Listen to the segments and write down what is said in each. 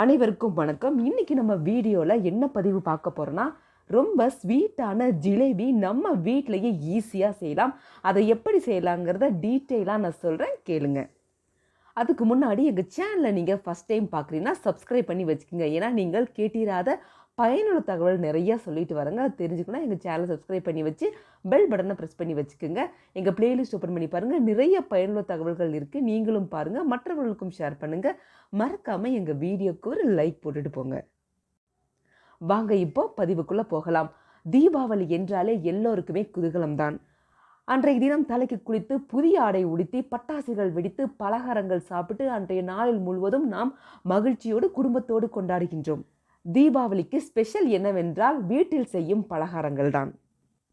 அனைவருக்கும் வணக்கம். இன்னைக்கு நம்ம வீடியோவில் என்ன பதிவு பார்க்க போகிறோன்னா ரொம்ப ஸ்வீட்டான ஜிலேபி நம்ம வீட்டிலையே ஈஸியாக செய்யலாம். அதை எப்படி செய்யலாங்கிறத டீட்டெயிலாக நான் சொல்கிறேன் கேளுங்க. அதுக்கு முன்னாடி எங்கள் சேனலை நீங்கள் ஃபஸ்ட் டைம் பார்க்குறீங்கன்னா சப்ஸ்கிரைப் பண்ணி வச்சுக்கோங்க. ஏன்னா நீங்கள் கேட்டிராத பயனுள்ள தகவல் நிறையா சொல்லிட்டு வரங்க. அது தெரிஞ்சுக்கணும் எங்கள் சேனலை சப்ஸ்கிரைப் பண்ணி வச்சு பெல் பட்டனை ப்ரெஸ் பண்ணி வச்சுக்கோங்க. எங்கள் பிளேலிஸ்ட் ஓப்பன் பண்ணி பாருங்கள் நிறைய பயனுள்ள தகவல்கள் இருக்குது நீங்களும் பாருங்கள் மற்றவர்களுக்கும் ஷேர் பண்ணுங்கள் மறக்காமல் எங்கள் வீடியோக்கு ஒரு லைக் போட்டுட்டு போங்க. வாங்க இப்போ பதிவுக்குள்ளே போகலாம். தீபாவளி என்றாலே எல்லோருக்குமே குதூகலம் தான். அன்றைய தினம் தலைக்கு குளித்து புதிய ஆடை உடுத்தி பட்டாசுகள் வெடித்து பலகாரங்கள் சாப்பிட்டு அன்றைய நாளில் முழுவதும் நாம் மகிழ்ச்சியோடு குடும்பத்தோடு கொண்டாடுகின்றோம். தீபாவளிக்கு ஸ்பெஷல் என்னவென்றால் வீட்டில் செய்யும் பலகாரங்கள் தான்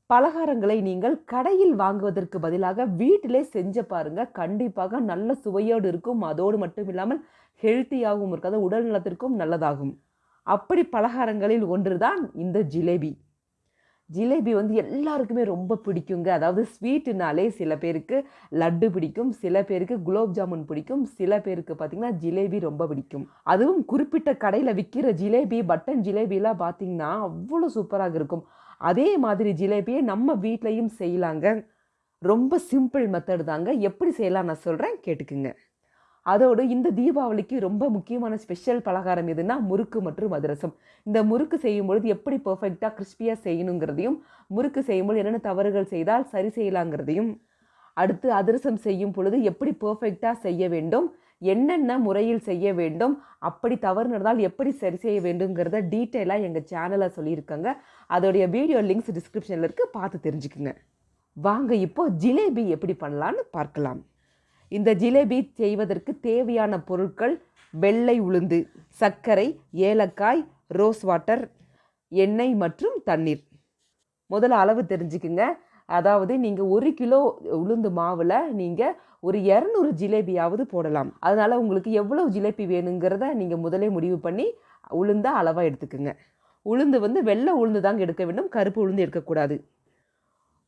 பலகாரங்களை நீங்கள் கடையில் வாங்குவதற்கு பதிலாக வீட்டிலே செஞ்சு பாருங்க. கண்டிப்பாக நல்ல சுவையோடு இருக்கும். அதோடு மட்டும் இல்லாமல் ஹெல்த்தியாகவும் இருக்காது உடல் நலத்திற்கும் நல்லதாகும். அப்படி பலகாரங்களில் ஒன்றுதான் இந்த ஜிலேபி. ஜிலேபி வந்து எல்லாருக்குமே ரொம்ப பிடிக்குங்க. அதாவது ஸ்வீட்டுனாலே சில பேருக்கு லட்டு பிடிக்கும் சில பேருக்கு குலோப் ஜாமுன் பிடிக்கும் சில பேருக்கு பார்த்திங்கன்னா ஜிலேபி ரொம்ப பிடிக்கும். அதுவும் குறிப்பிட்ட கடையில் விற்கிற ஜிலேபி பட்டன் ஜிலேபிலாம் பார்த்திங்கன்னா அவ்வளோ சூப்பராக இருக்கும். அதே மாதிரி ஜிலேபியை நம்ம வீட்லேயும் செய்யலாங்க. ரொம்ப சிம்பிள் மெத்தட் தாங்க. எப்படி செய்யலாம் நான் சொல்கிறேன் கேட்டுக்குங்க. அதோடு இந்த தீபாவளிக்கு ரொம்ப முக்கியமான ஸ்பெஷல் பலகாரம் எதுனா முறுக்கு மற்றும் அதிரசம். இந்த முறுக்கு செய்யும் பொழுது எப்படி பர்ஃபெக்டாக கிறிஸ்பியாக செய்யணுங்கிறதையும் முறுக்கு செய்யும்போது என்னென்ன தவறுகள் செய்தால் சரி செய்யலாங்கிறதையும் அடுத்து அதிரசம் செய்யும் பொழுது எப்படி பர்ஃபெக்டாக செய்ய வேண்டும் என்னென்ன முறையில் செய்ய வேண்டும் அப்படி தவறு நடந்தால் எப்படி சரி செய்ய வேண்டுங்கிறத டீட்டெயிலாக எங்கள் சேனலில் சொல்லியிருக்காங்க. அதோடைய வீடியோ லிங்க்ஸ் டிஸ்கிரிப்ஷனில் இருக்குது பார்த்து தெரிஞ்சுக்குங்க. வாங்க இப்போ ஜிலேபி எப்படி பண்ணலான்னு பார்க்கலாம். இந்த ஜிலேபி செய்வதற்கு தேவையான பொருட்கள் வெள்ளை உளுந்து சர்க்கரை ஏலக்காய் ரோஸ் வாட்டர் எண்ணெய் மற்றும் தண்ணீர். முதல்ல அளவு தெரிஞ்சுக்குங்க. அதாவது நீங்கள் ஒரு கிலோ உளுந்து மாவில் நீங்கள் ஒரு இரநூறு ஜிலேபியாவது போடலாம். அதனால் உங்களுக்கு எவ்வளோ ஜிலேபி வேணுங்கிறத நீங்கள் முதலே முடிவு பண்ணி உளுந்த அளவாக எடுத்துக்கோங்க. உளுந்து வந்து வெள்ளை உளுந்து தாங்க எடுக்க வேண்டும். கருப்பு உளுந்து எடுக்கக்கூடாது.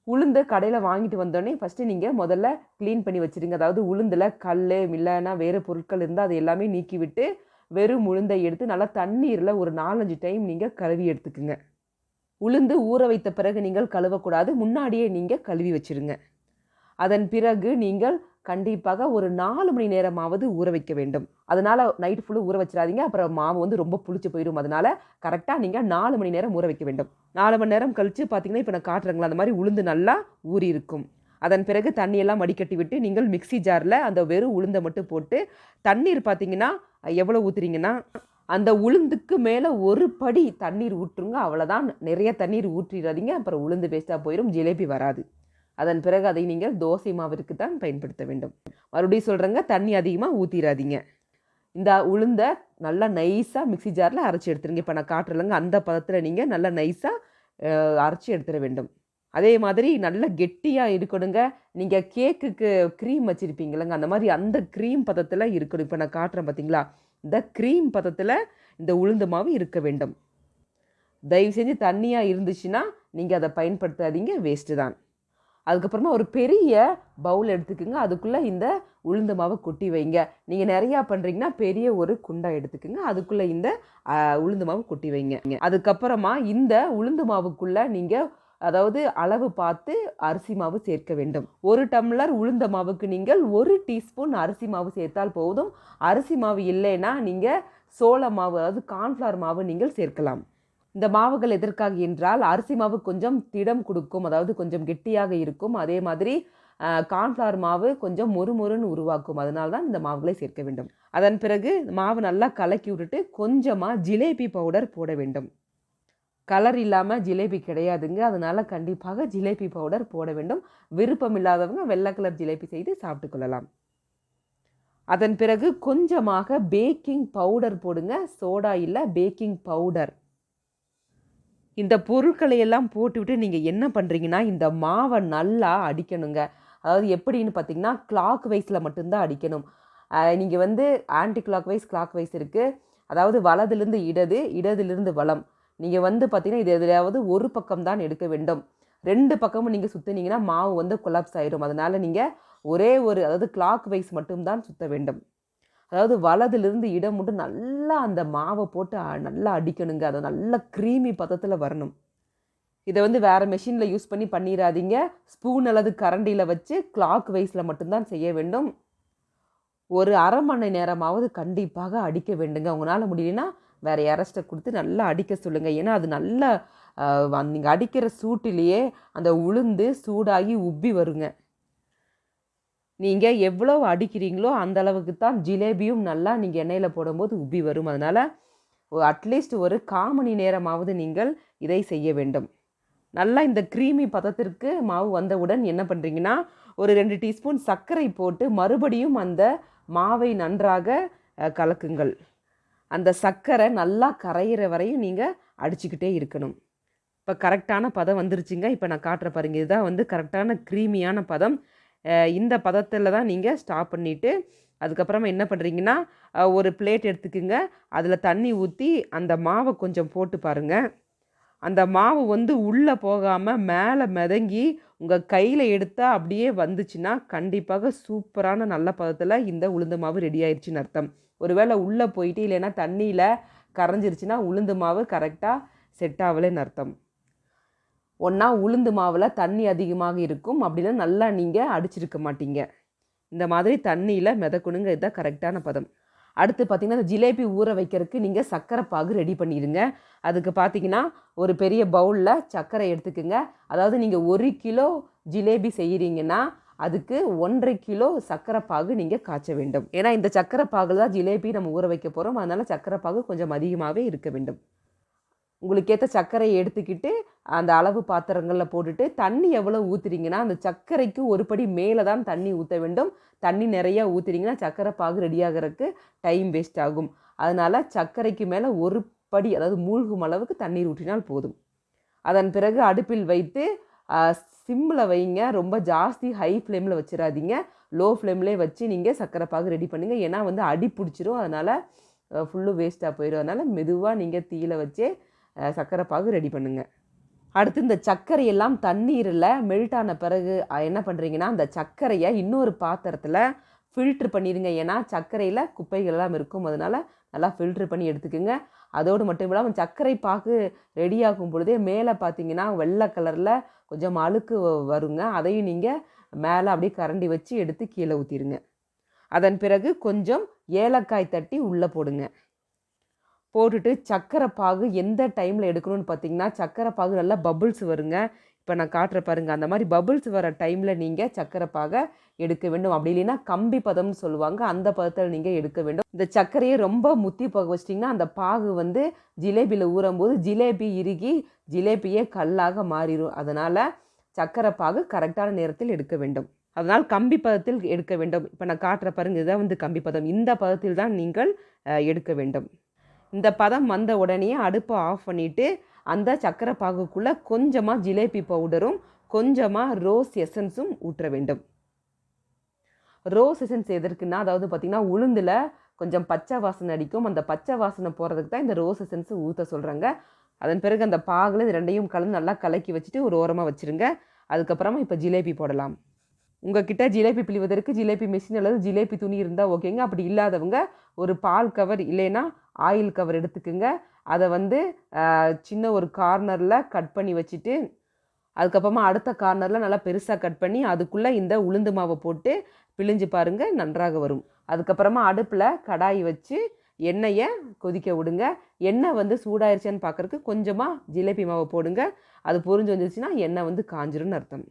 உளுந்த கடையில் வாங்கிட்டு வந்தோடனே ஃபஸ்ட்டு நீங்கள் முதல்ல க்ளீன் பண்ணி வச்சுருங்க. அதாவது உளுந்தில் கல் இல்லைன்னா வேறு பொருட்கள் இருந்தால் அதை எல்லாமே நீக்கி விட்டு வெறும் உளுந்தை எடுத்து நல்லா தண்ணீரில் ஒரு நாலஞ்சு டைம் நீங்கள் கழுவி எடுத்துக்குங்க. உளுந்து ஊற வைத்த பிறகு நீங்கள் கழுவக்கூடாது. முன்னாடியே நீங்கள் கழுவி வச்சுருங்க. அதன் பிறகு நீங்கள் கண்டிப்பாக ஒரு நாலு மணி நேரமாவது ஊற வைக்க வேண்டும். அதனால் நைட் ஃபுல்லாக ஊற வச்சிடாதீங்க. அப்புறம் மாவு வந்து ரொம்ப புளிச்சு போயிடும். அதனால் கரெக்டாக நீங்கள் நாலு மணி நேரம் ஊற வைக்க வேண்டும். நாலு மணி நேரம் கழித்து பார்த்தீங்கன்னா இப்போ நான் காட்டுறேங்களா? அந்த மாதிரி உளுந்து நல்லா ஊறி இருக்கும். அதன் பிறகு தண்ணியெல்லாம் வடிகட்டி விட்டு நீங்கள் மிக்சி ஜாரில் அந்த வெறும் உளுந்தை மட்டும் போட்டு தண்ணீர் பார்த்தீங்கன்னா எவ்வளோ ஊற்றுறீங்கன்னா அந்த உளுந்துக்கு மேலே ஒரு படி தண்ணீர் ஊற்றுங்க. அவ்வளோதான் நிறைய தண்ணீர் ஊற்றிடாதீங்க. அப்புறம் உளுந்து வேஸ்ட்டாக போயிடும் ஜிலேபி வராது. அதன் பிறகு அதை நீங்கள் தோசை மாவிற்கு தான் பயன்படுத்த வேண்டும். மறுபடியும் சொல்கிறேங்க தண்ணி அதிகமாக ஊற்றிடாதீங்க இந்த உளுந்தை நல்லா நைஸாக மிக்சி ஜாரில் அரைச்சி எடுத்துருங்க. இப்போ நான் காட்டுறலங்க அந்த பதத்தில் நீங்கள் நல்லா நைஸாக அரைச்சி எடுத்துட வேண்டும். அதே மாதிரி நல்ல கெட்டியாக இருக்கணுங்க. நீங்கள் கேக்குக்கு க்ரீம் வச்சுருப்பீங்களங்க அந்த மாதிரி அந்த க்ரீம் பதத்தில் இருக்கணும். இப்போ நான் காட்டுறேன் பார்த்தீங்களா இந்த க்ரீம் பதத்தில் இந்த உளுந்து மாவு இருக்க வேண்டும். தயவு செஞ்சு தண்ணியாக இருந்துச்சுன்னா நீங்கள் அதை பயன்படுத்தாதீங்க வேஸ்ட்டு தான். அதுக்கப்புறமா ஒரு பெரிய பவுல் எடுத்துக்கோங்க. அதுக்குள்ளே இந்த உளுந்து மாவை கொட்டி வைங்க. நீங்கள் நிறையா பண்ணுறீங்கன்னா பெரிய ஒரு குண்டா எடுத்துக்கோங்க. அதுக்குள்ளே இந்த உளுந்து மாவு கொட்டி வைங்க. அதுக்கப்புறமா இந்த உளுந்து மாவுக்குள்ளே நீங்கள் அதாவது அளவு பார்த்து அரிசி மாவு சேர்க்க வேண்டும். ஒரு டம்ளர் உளுந்த மாவுக்கு நீங்கள் ஒரு டீஸ்பூன் அரிசி மாவு சேர்த்தால் போதும். அரிசி மாவு இல்லைன்னா நீங்கள் சோள மாவு அதாவது கார்ன்ஃப்ளவர் மாவு நீங்கள் சேர்க்கலாம். இந்த மாவுகள் எதற்காக என்றால் அரிசி மாவு கொஞ்சம் திடம் கொடுக்கும் அதாவது கொஞ்சம் கெட்டியாக இருக்கும். அதே மாதிரி கார்ன்ஃப்ளவர் மாவு கொஞ்சம் மொறுமொறுன்னு உருவாக்கும். அதனால தான் இந்த மாவுகளை சேர்க்க வேண்டும். அதன் பிறகு மாவு நல்லா கலக்கி விட்டுட்டு கொஞ்சமாக ஜிலேபி பவுடர் போட வேண்டும். கலர் இல்லாமல் ஜிலேபி கிடையாதுங்க. அதனால் கண்டிப்பாக ஜிலேபி பவுடர் போட வேண்டும். விருப்பம் இல்லாதவங்க வெள்ளை கலர் ஜிலேபி செய்து சாப்பிட்டு கொள்ளலாம். அதன் பிறகு கொஞ்சமாக பேக்கிங் பவுடர் போடுங்க. சோடா இல்லை பேக்கிங் பவுடர். இந்த பொருட்களை எல்லாம் போட்டுவிட்டு நீங்கள் என்ன பண்ணுறீங்கன்னா இந்த மாவை நல்லா அடிக்கணுங்க. அதாவது எப்படின்னு பார்த்தீங்கன்னா கிளாக் வைஸில் மட்டும்தான் அடிக்கணும். நீங்கள் வந்து anticlockwise clockwise இருக்குது அதாவது வலதுலேருந்து இடது இடதுலேருந்து வளம் நீங்கள் வந்து பார்த்தீங்கன்னா இது எதுலையாவது ஒரு பக்கம் தான் எடுக்க வேண்டும். ரெண்டு பக்கமும் நீங்கள் சுற்றினீங்கன்னா மாவு வந்து கொலாப்ஸ் ஆயிடும் அதனால் நீங்கள் ஒரே ஒரு அதாவது கிளாக் வைஸ் மட்டும்தான் சுற்ற வேண்டும். அதாவது வலதுலேருந்து இடம் மட்டும் நல்லா அந்த மாவை போட்டு நல்லா அடிக்கணுங்க. அதை நல்லா க்ரீமி பதத்தில் வரணும். இதை வந்து வேறு மெஷினில் யூஸ் பண்ணி பண்ணிடாதீங்க ஸ்பூன் அல்லது கரண்டியில் வச்சு கிளாக் வைஸில் மட்டும்தான் செய்ய வேண்டும். ஒரு அரை மணி நேரமாவது கண்டிப்பாக அடிக்க வேண்டுங்க. உங்களால் முடியலன்னா வேறு யாரஸ்ட்டை கொடுத்து நல்லா அடிக்க சொல்லுங்கள் ஏன்னா அது நல்லா நீங்கள் அடிக்கிற சூட்டிலேயே அந்த உளுந்து சூடாகி உப்பி வருங்க. நீங்கள் எவ்வளோ அடிக்கிறீங்களோ அந்த அளவுக்கு தான் ஜிலேபியும் நல்லா நீங்கள் எண்ணெயில் போடும்போது உப்பி வரும். அதனால் அட்லீஸ்ட் ஒரு கால் மணி நேரமாவது நீங்கள் இதை செய்ய வேண்டும். நல்லா இந்த க்ரீமி பதத்திற்கு மாவு வந்தவுடன் என்ன பண்ணுறீங்கன்னா ஒரு ரெண்டு டீஸ்பூன் சர்க்கரை போட்டு மறுபடியும் அந்த மாவை நன்றாக கலக்குங்கள். அந்த சர்க்கரை நல்லா கரையிற வரையும் நீங்கள் அடிச்சுக்கிட்டே இருக்கணும். இப்போ கரெக்டான பதம் வந்துருச்சுங்க. இப்போ நான் காட்டுற பாருங்க. இதுதான் வந்து கரெக்டான க்ரீமியான பதம். இந்த பதத்தில் தான் நீங்கள் ஸ்டாப் பண்ணிவிட்டு அதுக்கப்புறமா என்ன பண்ணுறீங்கன்னா ஒரு பிளேட் எடுத்துக்குங்க. அதில் தண்ணி ஊற்றி அந்த மாவை கொஞ்சம் போட்டு பாருங்கள் அந்த மாவு வந்து உள்ளே போகாமல் மேலே மிதங்கி உங்கள் கையில் எடுத்தால் அப்படியே வந்துச்சுன்னா கண்டிப்பாக சூப்பரான நல்ல பதத்தில் இந்த உளுந்து மாவு ரெடி ஆயிடுச்சுன்னு அர்த்தம். ஒருவேளை உள்ளே போயிட்டு இல்லைன்னா தண்ணியில் கரைஞ்சிருச்சுன்னா உளுந்து மாவு கரெக்டாக செட் ஆகலைன்னு அர்த்தம். ஒன்றா உளுந்து மாவில் தண்ணி அதிகமாக இருக்கும். அப்படின்னா நல்லா நீங்கள் அடிச்சிருக்க மாட்டீங்க. இந்த மாதிரி தண்ணியில் மிதக்கணுங்க இதுதான் கரெக்டான பதம். அடுத்து பார்த்தீங்கன்னா அந்த ஜிலேபி ஊற வைக்கிறதுக்கு நீங்கள் சர்க்கரை பாகு ரெடி பண்ணிடுங்க. அதுக்கு பார்த்தீங்கன்னா ஒரு பெரிய பவுலில் சர்க்கரை எடுத்துக்கோங்க. அதாவது நீங்கள் ஒரு கிலோ ஜிலேபி செய்கிறீங்கன்னா அதுக்கு ஒன்றரை கிலோ சர்க்கரை பாகு நீங்கள் காய்ச்ச வேண்டும். ஏன்னா இந்த சர்க்கரை பாகு தான் ஜிலேபி நம்ம ஊற வைக்க போகிறோம் அதனால் சர்க்கரை பாகு கொஞ்சம் அதிகமாகவே இருக்க வேண்டும். உங்களுக்கு ஏற்ற சர்க்கரையை எடுத்துக்கிட்டு அந்த அளவு பாத்திரங்களில் போட்டுட்டு தண்ணி எவ்வளோ ஊற்றுறீங்கன்னா அந்த சர்க்கரைக்கு ஒரு படி மேலே தான் தண்ணி ஊற்ற வேண்டும். தண்ணி நிறையா ஊற்றுறீங்கன்னா சர்க்கரை பாகு ரெடியாகிறதுக்கு டைம் வேஸ்ட் ஆகும். அதனால் சர்க்கரைக்கு மேலே ஒரு படி அதாவது மூழ்கும் அளவுக்கு தண்ணீர் ஊற்றினால் போதும். அதன் பிறகு அடுப்பில் வைத்து சிம்மில் வைங்க. ரொம்ப ஜாஸ்தி ஹை ஃப்ளேமில் வச்சிடாதீங்க லோ ஃப்ளேம்லேயே வச்சு நீங்கள் சர்க்கரை பாகு ரெடி பண்ணுங்கள் ஏன்னா வந்து அடி பிடிச்சிரும். அதனால் ஃபுல்லு வேஸ்ட்டாக போயிடும் அதனால் மெதுவாக நீங்கள் தீயில வச்சே சர்க்கரை பாகு ரெடி பண்ணுங்கள் அடுத்து இந்த சர்க்கரையெல்லாம் தண்ணீரில் மெல்ட் ஆன பிறகு என்ன பண்ணுறீங்கன்னா அந்த சர்க்கரையை இன்னொரு பாத்திரத்தில் ஃபில்ட்ரு பண்ணிடுங்க. ஏன்னா சர்க்கரையில் குப்பைகள் எல்லாம் இருக்கும். அதனால் நல்லா ஃபில்ட்ரு பண்ணி எடுத்துக்கோங்க. அதோடு மட்டும் இல்லாமல் சர்க்கரை பாக்கு ரெடி ஆகும் பொழுதே மேலே பார்த்தீங்கன்னா வெள்ளை கலரில் கொஞ்சம் அழுக்கு வ- வருங்க. அதையும் நீங்கள் மேலே அப்படியே கரண்டி வச்சு எடுத்து கீழே ஊற்றிடுங்க அதன் பிறகு கொஞ்சம் ஏலக்காய் தட்டி உள்ளே போடுங்க. போட்டுட்டு சக்கரை பாகு எந்த டைமில் எடுக்கணும்னு பார்த்தீங்கன்னா சக்கரை பாகு நல்லா பபுள்ஸ் வருங்க. இப்போ நான் காட்டுற பாருங்க அந்த மாதிரி பபுள்ஸ் வர டைமில் நீங்கள் சக்கரை பாகை எடுக்க வேண்டும். அப்படி இல்லைன்னா கம்பி பதம்னு சொல்லுவாங்க அந்த பதத்தில் நீங்கள் எடுக்க வேண்டும். இந்த சர்க்கரையை ரொம்ப முத்தி போக வச்சிட்டிங்கன்னா அந்த பாகு வந்து ஜிலேபியில் ஊறும்போது ஜிலேபி இறுகி ஜிலேபியே கல்லாக மாறிடும் அதனால் சக்கரை பாகு கரெக்டான நேரத்தில் எடுக்க வேண்டும். அதனால் கம்பி பதத்தில் எடுக்க வேண்டும். இப்போ நான் காட்டுற பாருங்க இதுதான் வந்து கம்பி பதம். இந்த பதத்தில் தான் நீங்கள் எடுக்க வேண்டும். இந்த பதம் வந்த உடனே அடுப்பை ஆஃப் பண்ணிவிட்டு அந்த சக்கரை பாகுக்குள்ளே கொஞ்சமாக ஜிலேபி பவுடரும் கொஞ்சமாக ரோஸ் எசன்ஸும் ஊற்ற வேண்டும். ரோஸ் எசன்ஸ் எதற்குன்னா அதாவது பார்த்திங்கன்னா உளுந்தில் கொஞ்சம் பச்சை வாசனை அடிக்கும். அந்த பச்சை வாசனை போகிறதுக்கு தான் இந்த ரோஸ் எசன்ஸ் ஊற்ற சொல்கிறாங்க அதன் பிறகு அந்த பாகில் இது ரெண்டையும் கலந்து நல்லா கலக்கி வச்சுட்டு ஒரு ஓரமாக வச்சுருங்க. அதுக்கப்புறமா இப்போ ஜிலேபி போடலாம். உங்ககிட்ட ஜிலேபி பிழிவதற்கு ஜிலேபி மிஷின் அல்லது ஜிலேபி துணி இருந்தால் ஓகேங்க அப்படி இல்லாதவங்க ஒரு பால் கவர் இல்லைன்னா ஆயில் கவர் எடுத்துக்குங்க. அதை வந்து சின்ன ஒரு கார்னரில் கட் பண்ணி வச்சுட்டு அதுக்கப்புறமா அடுத்த கார்னரில் நல்லா பெருசாக கட் பண்ணி அதுக்குள்ளே இந்த உளுந்து மாவை போட்டு பிழிஞ்சு பாருங்கள் நன்றாக வரும். அதுக்கப்புறமா அடுப்பில் கடாய் வச்சு எண்ணெயை கொதிக்க விடுங்க. எண்ணெய் வந்து சூடாயிருச்சான்னு பார்க்குறக்கு கொஞ்சமாக ஜிலேபி மாவை போடுங்க. அது பொரிஞ்சு வந்துருச்சுன்னா எண்ணெய் வந்து காஞ்சிரும்னு அர்த்தம்.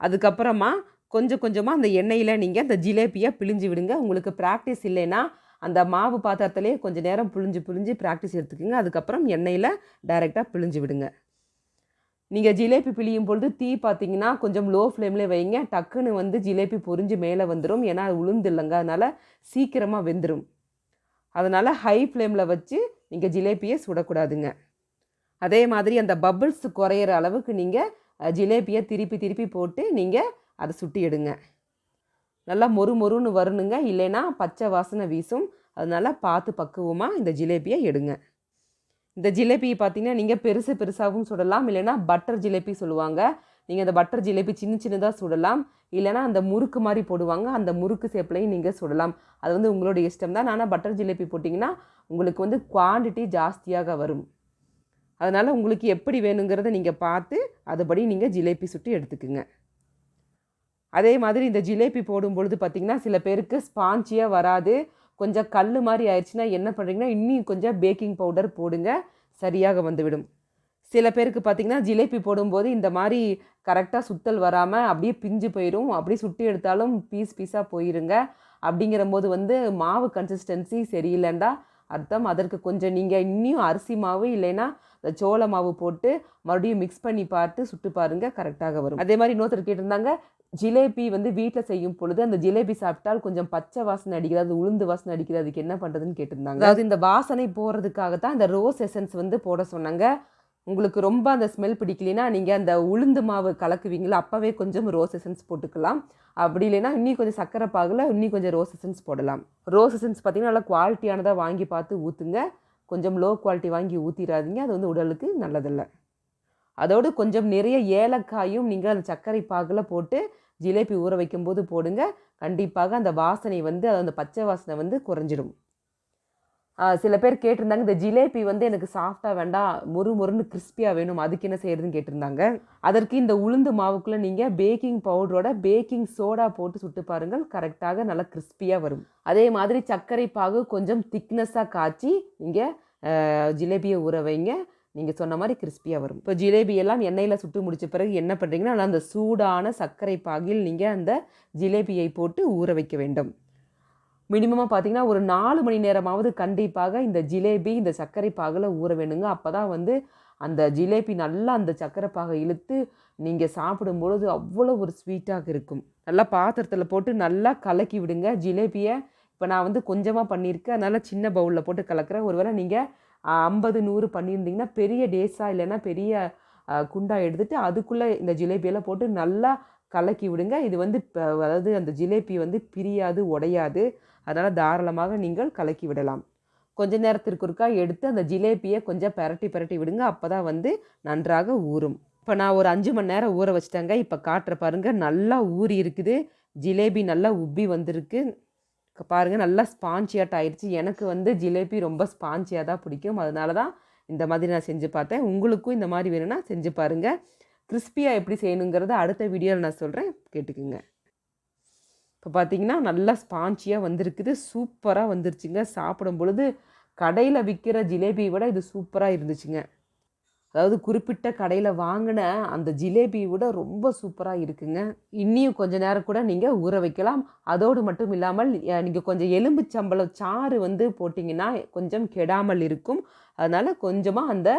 அதுக்கப்புறமா கொஞ்சம் கொஞ்சமாக அந்த எண்ணெயில் நீங்கள் அந்த ஜிலேபியை பிழிஞ்சு விடுங்க. உங்களுக்கு ப்ராக்டிஸ் இல்லைன்னா அந்த மாவு பாத்திரத்துலேயே கொஞ்சம் நேரம் புழிஞ்சு புழிஞ்சு ப்ராக்டிஸ் எடுத்துக்கோங்க. அதுக்கப்புறம் எண்ணெயில் டைரெக்டாக பிழிஞ்சு விடுங்க. நீங்கள் ஜிலேபி பிழியும் பொழுது தீ பார்த்தீங்கன்னா கொஞ்சம் லோ ஃப்ளேம்லேயே வைங்க. டக்குன்னு வந்து ஜிலேபி பொரிஞ்சு மேலே வந்துடும் ஏன்னா அது உளுந்து இல்லைங்க. அதனால் சீக்கிரமாக வெந்துடும் அதனால் ஹை ஃப்ளேமில் வச்சு நீங்கள் ஜிலேபியை சுடக்கூடாதுங்க. அதே மாதிரி அந்த பபிள்ஸ் குறையிற அளவுக்கு நீங்கள் ஜிலேபியை திருப்பி திருப்பி போட்டு நீங்கள் அதை சுட்டி எடுங்க. நல்லா மொறு மொறுன்னு வரணுங்க. இல்லைன்னா பச்சை வாசனை வீசும். அதனால் பார்த்து பக்குவமாக இந்த ஜிலேபியை எடுங்க. இந்த ஜிலேபி பார்த்தீங்கன்னா நீங்கள் பெருசு பெருசாகவும் சுடலாம். இல்லைன்னா பட்டர் ஜிலேபி சொல்லுவாங்க. நீங்கள் அந்த பட்டர் ஜிலேபி சின்ன சின்னதாக சுடலாம். இல்லைனா அந்த முறுக்கு மாதிரி போடுவாங்க. அந்த முறுக்கு சேப்பிலையும் நீங்கள் சுடலாம். அது வந்து உங்களோட இஷ்டம் தான். ஆனால் பட்டர் ஜிலேபி போட்டிங்கன்னா உங்களுக்கு வந்து குவான்டிட்டி ஜாஸ்தியாக வரும். அதனால் உங்களுக்கு எப்படி வேணுங்கிறத நீங்கள் பார்த்து அதுபடி நீங்கள் ஜிலேபி சுட்டு எடுத்துக்குங்க. அதே மாதிரி இந்த ஜிலேபி போடும் பொழுது பார்த்திங்கன்னா சில பேருக்கு ஸ்பாஞ்சியாக வராது. கொஞ்சம் கல் மாதிரி ஆயிடுச்சுன்னா என்ன பண்ணுறீங்கன்னா இன்னும் கொஞ்சம் பேக்கிங் பவுடர் போடுங்க. சரியாக வந்துவிடும். சில பேருக்கு பார்த்திங்கன்னா ஜிலேபி போடும்போது இந்த மாதிரி கரெக்டாக சுத்தல் வராமல் அப்படியே பிஞ்சு போயிடும் அப்படியே சுட்டி எடுத்தாலும் பீஸ் பீஸாக போயிருங்க. அப்படிங்கிற போது வந்து மாவு கன்சிஸ்டன்சி சரியில்லைண்டா அர்த்தம். அதற்கு கொஞ்சம் நீங்கள் இன்னும் அரிசி மாவு இல்லைன்னா இந்த சோள மாவு போட்டு மறுபடியும் மிக்ஸ் பண்ணி பார்த்து சுட்டு பாருங்கள் கரெக்டாக வரும். அதே மாதிரி இன்னொருத்தர் கேட்டிருந்தாங்க ஜிலேபி வந்து வீட்டில் செய்யும் பொழுது அந்த ஜிலேபி சாப்பிட்டால் கொஞ்சம் பச்சை வாசனை அடிக்குது அது உளுந்து வாசனை அடிக்குது அதுக்கு என்ன பண்ணுறதுன்னு கேட்டிருந்தாங்க. அதாவது இந்த வாசனை போகிறதுக்காக தான் இந்த ரோஸ் எசன்ஸ் வந்து போட சொன்னாங்க. உங்களுக்கு ரொம்ப அந்த ஸ்மெல் பிடிக்கலைன்னா நீங்கள் அந்த உளுந்து மாவு கலக்குவீங்களா? அப்போவே கொஞ்சம் ரோஸ் எசன்ஸ் போட்டுக்கலாம். அப்படி இல்லைன்னா இன்னும் கொஞ்சம் சக்கரை பாகில் இன்னும் கொஞ்சம் ரோஸ் எசன்ஸ் போடலாம். ரோஸ் எசன்ஸ் பார்த்திங்கன்னா நல்லா குவாலிட்டியானதாக வாங்கி பார்த்து ஊற்றுங்க கொஞ்சம் லோ குவாலிட்டி வாங்கி ஊற்றிடாதீங்க அது வந்து உடலுக்கு நல்லதில்லை. அதோடு கொஞ்சம் நிறைய ஏலக்காயும் நீங்கள் அந்த சர்க்கரை பாகில் போட்டு ஜிலேபி ஊற வைக்கும்போது போடுங்க. கண்டிப்பாக அந்த வாசனை வந்து அந்த பச்சை வாசனை வந்து குறைஞ்சிடும். சில பேர் கேட்டிருந்தாங்க இந்த ஜிலேபி வந்து எனக்கு சாஃப்டாக வேண்டாம் முறு மொறுன்னு கிறிஸ்பியாக வேணும் அதுக்கு என்ன செய்கிறதுன்னு கேட்டிருந்தாங்க. அதற்கு இந்த உளுந்து மாவுக்குள்ளே நீங்கள் பேக்கிங் பவுடரோட பேக்கிங் சோடா போட்டு சுட்டு பாருங்கள். கரெக்டாக நல்லா கிறிஸ்பியாக வரும். அதே மாதிரி சர்க்கரை பாகு கொஞ்சம் திக்னஸாக காய்ச்சி நீங்கள் ஜிலேபியை ஊற வைங்க. நீங்கள் சொன்ன மாதிரி கிறிஸ்பியாக வரும். இப்போ ஜிலேபி எல்லாம் எண்ணெயில் சுட்டு முடித்த பிறகு என்ன பண்ணுறீங்கன்னா அந்த சூடான சர்க்கரை பாகில் நீங்கள் அந்த ஜிலேபியை போட்டு ஊற வைக்க வேண்டும். மினிமமாக பார்த்தீங்கன்னா ஒரு நாலு மணி நேரமாவது கண்டிப்பாக இந்த ஜிலேபி இந்த சர்க்கரை பாகில் ஊற வேணுங்க. அப்போ தான் வந்து அந்த ஜிலேபி நல்லா அந்த சர்க்கரை பாகை இழுத்து நீங்கள் சாப்பிடும் பொழுது அவ்வளோ ஒரு ஸ்வீட்டாக இருக்கும். நல்லா பாத்திரத்தில் போட்டு நல்லா கலக்கி விடுங்க ஜிலேபியை. இப்போ நான் வந்து கொஞ்சமாக பண்ணியிருக்கேன். அதனால் சின்ன பவுலில் போட்டு கலக்கிறேன். ஒருவேளை நீங்கள் ஐம்பது நூறு பண்ணியிருந்தீங்கன்னா பெரிய டேஸாக இல்லைன்னா பெரிய குண்டா எடுத்துகிட்டு அதுக்குள்ளே இந்த ஜிலேபியெல்லாம் போட்டு நல்லா கலக்கி விடுங்க. இது வந்து அதாவது அந்த ஜிலேபி வந்து பிரியாது உடையாது. அதனால் தாராளமாக நீங்கள் கலக்கி விடலாம். கொஞ்ச நேரத்திற்கு ஒருக்கா எடுத்து அந்த ஜிலேபியை கொஞ்சம் பரட்டி பரட்டி விடுங்க. அப்போ தான் வந்து நன்றாக ஊறும். இப்போ நான் ஒரு அஞ்சு மணி நேரம் ஊற வச்சிட்டேங்க. இப்போ காட்டுற பாருங்க நல்லா ஊறி இருக்குது. ஜிலேபி நல்லா உப்பி வந்திருக்கு. பாருங்கள் நல்லா ஸ்பான்ச்சியாட் ஆயிடுச்சு எனக்கு வந்து ஜிலேபி ரொம்ப ஸ்பான்சியாக தான் பிடிக்கும். அதனால தான் இந்த மாதிரி நான் செஞ்சு பார்த்தேன். உங்களுக்கும் இந்த மாதிரி வேணும்னா செஞ்சு பாருங்கள் கிறிஸ்பியாக எப்படி செய்யணுங்கிறத அடுத்த வீடியோவில் நான் சொல்கிறேன் கேட்டுக்குங்க. இப்போ பார்த்தீங்கன்னா நல்லா ஸ்பான்ச்சியாக வந்திருக்குது. சூப்பராக வந்துருச்சுங்க. சாப்பிடும் பொழுது கடையில் விற்கிற ஜிலேபியை விட இது சூப்பராக இருந்துச்சுங்க. அதாவது குறிப்பிட்ட கடையில் வாங்கின அந்த ஜிலேபி விட ரொம்ப சூப்பராக இருக்குங்க. இன்னியும் கொஞ்ச நேரம் கூட நீங்கள் ஊற வைக்கலாம். அதோடு மட்டும் இல்லாமல் நீங்கள் கொஞ்சம் எலும்பு சம்பளம் சாறு வந்து போட்டிங்கன்னா கொஞ்சம் கெடாமல் இருக்கும். அதனால் கொஞ்சமாக அந்த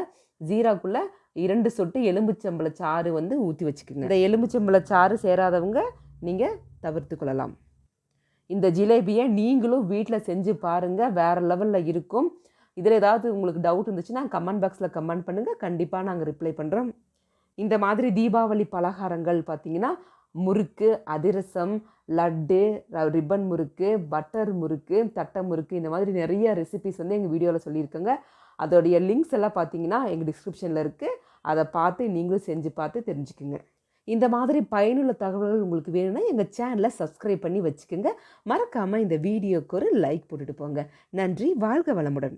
ஜீராக்குள்ளே இரண்டு சொட்டு எலும்புச்சம்பள சாறு வந்து ஊற்றி வச்சுக்கோங்க. இந்த எலும்புச்சம்பள சாறு சேராதவங்க நீங்கள் தவிர்த்து கொள்ளலாம். இந்த ஜிலேபியை நீங்களும் வீட்டில் செஞ்சு பாருங்கள் வேறு லெவலில் இருக்கும். இதில் ஏதாவது உங்களுக்கு டவுட் இருந்துச்சுன்னா கமெண்ட் பாக்ஸில் கமெண்ட் பண்ணுங்கள் கண்டிப்பாக நாங்கள் ரிப்ளை பண்ணுறோம் இந்த மாதிரி தீபாவளி பலகாரங்கள் பார்த்திங்கன்னா முறுக்கு அதிரசம் லட்டு ரிப்பன் முறுக்கு பட்டர் முறுக்கு தட்டை முறுக்கு இந்த மாதிரி நிறைய ரெசிபிஸ் வந்து எங்கள் வீடியோவில் சொல்லியிருக்கோங்க. அதோடைய லிங்க்ஸ் எல்லாம் பார்த்தீங்கன்னா எங்கள் டிஸ்கிரிப்ஷனில் இருக்குது அதை பார்த்து நீங்களும் செஞ்சு பார்த்து தெரிஞ்சுக்குங்க. இந்த மாதிரி பயனுள்ள தகவல்கள் உங்களுக்கு வேணும்னா எங்கள் சேனலை சப்ஸ்கிரைப் பண்ணி வச்சுக்கோங்க. மறக்காமல் இந்த வீடியோக்கு ஒரு லைக் போட்டுட்டு போங்க. நன்றி வாழ்க வளமுடன்.